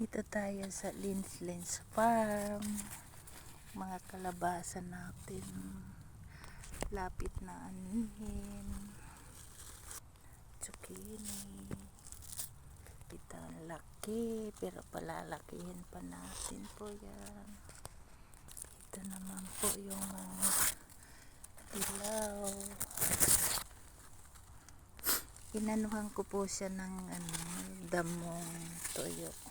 Dito tayo sa Lins Lins Farm. Mga kalabasa natin. Lapit na anihin. Zucchini. Ito ang laki. Pero palalakihin pa natin po yan. Ito naman po yung mga ilaw. Inanuhan ko po siya ng ano, damong toyo.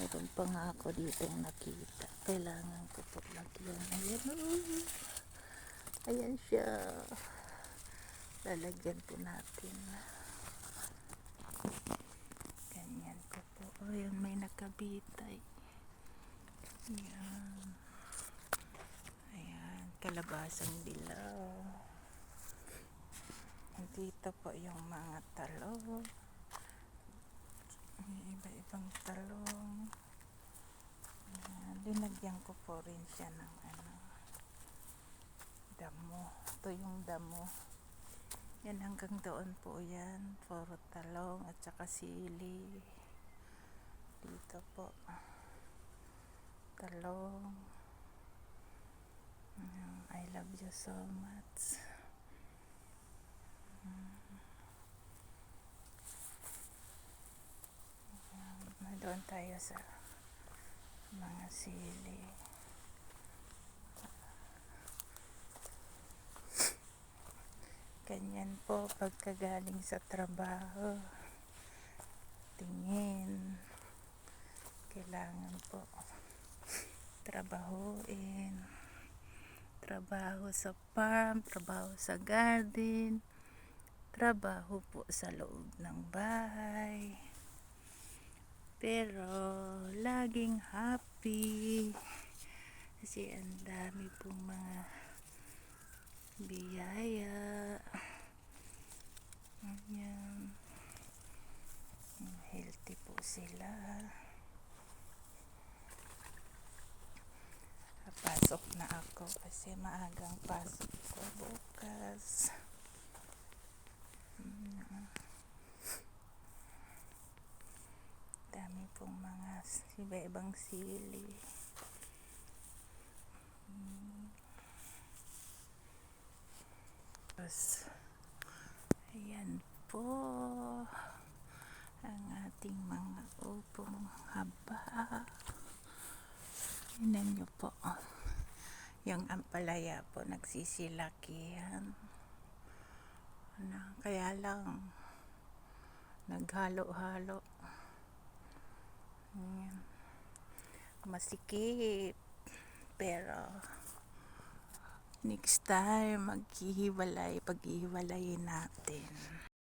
Meron pa nga ako dito nakita. Kailangan ko po lagyan. Ayan oh. Ayan siya. Lalagyan po natin. Ganyan ko po. Oh, yun, may nakabitay. Ayan. Ayan. Kalabasang dilaw. Dito po yung mga talong. May iba-ibang talong. Linagyan ko po rin siya ng ano, damo. Ito yung damo. Yan hanggang doon po yan. Puro talong at saka sili. Dito po. Talong. Ayan. I love you so much. Ayan. Doon tayo sa mga sili. Ganyan po pagkagaling sa trabaho. Tingin. Kailangan po trabahuin. Trabaho sa farm, trabaho sa garden, trabaho po sa loob ng bahay. Pero laging happy kasi ang dami pong mga biyaya. Ayan. Healthy po sila. Pasok na ako kasi maagang pasok ko bukas. Dami pong mga iba-ibang sili. Mm. Tapos, ayan po ang ating mga upong haba. Tingnan nyo po. Yung ampalaya po nagsisilakihan. Ano, kaya lang naghalo-halo. Ayan. Masikip. Pero next time maghihiwalay, paghihiwalayin natin.